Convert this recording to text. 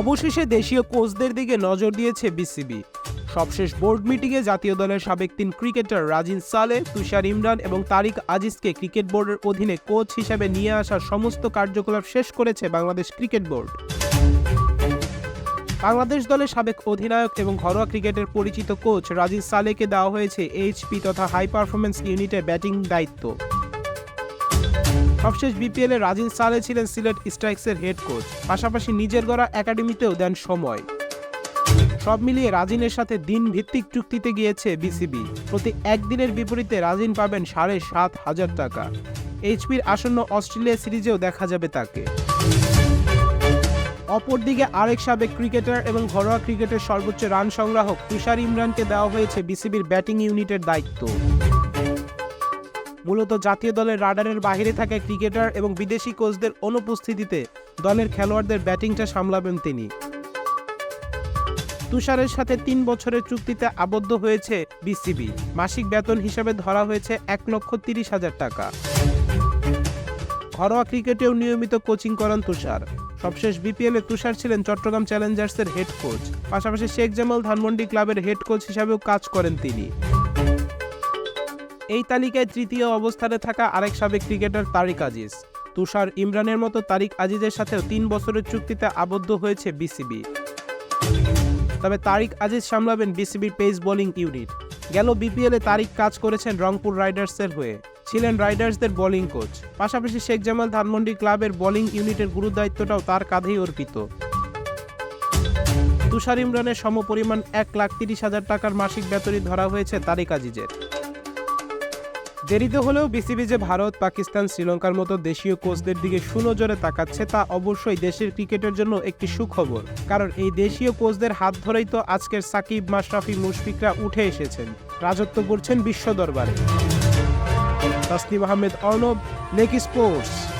অবশেষে দেশীয় কোচদের দিকে নজর দিয়েছে বিসিবি। সবশেষ বোর্ড মিটিংয়ে জাতীয় দলের সাবেক তিন ক্রিকেটার রাজিন সালে, তুষার ইমরান এবং তারিক আজিজকে ক্রিকেট বোর্ডের অধীনে কোচ হিসেবে নিয়ে আসার সমস্ত কার্যকলাপ শেষ করেছে বাংলাদেশ ক্রিকেট বোর্ড। বাংলাদেশ দলের সাবেক অধিনায়ক এবং ঘরোয়া ক্রিকেটের পরিচিত কোচ রাজিজ সালেকে দেওয়া হয়েছে এইচপি তথা হাই পারফরমেন্স ইউনিটের ব্যাটিং দায়িত্ব। সবশেষ বিপিএল রাজিন সালে ছিলেন সিলেট স্ট্রাইকসের হেড কোচ পাশাপাশি নিজের গড়া একাডেমিতেও দেন সময়। সব মিলিয়ে রাজিনের সাথে দিন ভিত্তিক চুক্তিতে গিয়েছে বিসিবি প্রতি একদিনের বিপরীতে রাজিন পাবেন সাড়ে সাত হাজার টাকা। এইচপির আসন্ন অস্ট্রেলিয়া সিরিজেও দেখা যাবে তাকে। অপরদিকে আরেক সাবেক ক্রিকেটার এবং ঘরোয়া ক্রিকেটের সর্বোচ্চ রান সংগ্রাহক তুষার ইমরানকে দেওয়া হয়েছে বিসিবির ব্যাটিং ইউনিটের দায়িত্ব। মূলত জাতীয় দলের রাডারের বাইরে থাকা ক্রিকেটার এবং বিদেশি কোচদের অনুপস্থিতিতে দলের খেলোয়াড়দের ব্যাটিংটা সামলাবেন তিনি। তুষারের সাথে তিন বছরের চুক্তিতে আবদ্ধ হয়েছে বিসিবি। মাসিক বেতন হিসাবে ধরা হয়েছে এক লক্ষ তিরিশ হাজার টাকা। ঘরোয়া ক্রিকেটেও নিয়মিত কোচিং করান তুষার। সবশেষ বিপিএলে তুষার ছিলেন চট্টগ্রাম চ্যালেঞ্জার্সের হেড কোচ। পাশাপাশি শেখ জামাল ধানমন্ডি ক্লাবের হেড কোচ হিসাবেও কাজ করেন তিনি। এই তালিকায় তৃতীয় অবস্থানে থাকা আরেক সাবেক ক্রিকেটার তারিক আজিজ। তুষার ইমরানের মতো তারিক আজিজের সাথেও তিন বছরের চুক্তিতে আবদ্ধ হয়েছে বিসিবি। তবে তারিক আজিজ সামলাবেন বিসিবির পেস বোলিং ইউনিট। গেল বিপিএলে তারিক কাজ করেছেন রংপুর রাইডার্সের হয়ে। ছিলেন রাইডার্সদের বোলিং কোচ। পাশাপাশি শেখ জামাল ধানমন্ডি ক্লাবের বোলিং ইউনিটের গুরুদায়িত্বটাও তার কাঁধেই অর্পিত। তুষার ইমরানের সমপরিমাণ এক লাখ তিরিশ হাজার টাকার মাসিক বেতনই ধরা হয়েছে তারিক আজিজের। দেরিতে হলেও বিসিবি যে ভারত, পাকিস্তান, শ্রীলঙ্কার মতো দেশীয় কোচদের দিকে সুনজরে তাকাচ্ছে তা অবশ্যই দেশের ক্রিকেটের জন্য একটি সুখবর। কারণ এই দেশীয় কোচদের হাত ধরেই তো আজকের সাকিব, মাশরাফি, মুশফিকরা উঠে এসেছেন। রাজত্ব করছেন বিশ্ব দরবারে। তসলিম আহমেদ, অর্ণব নেকি স্পোর্টস।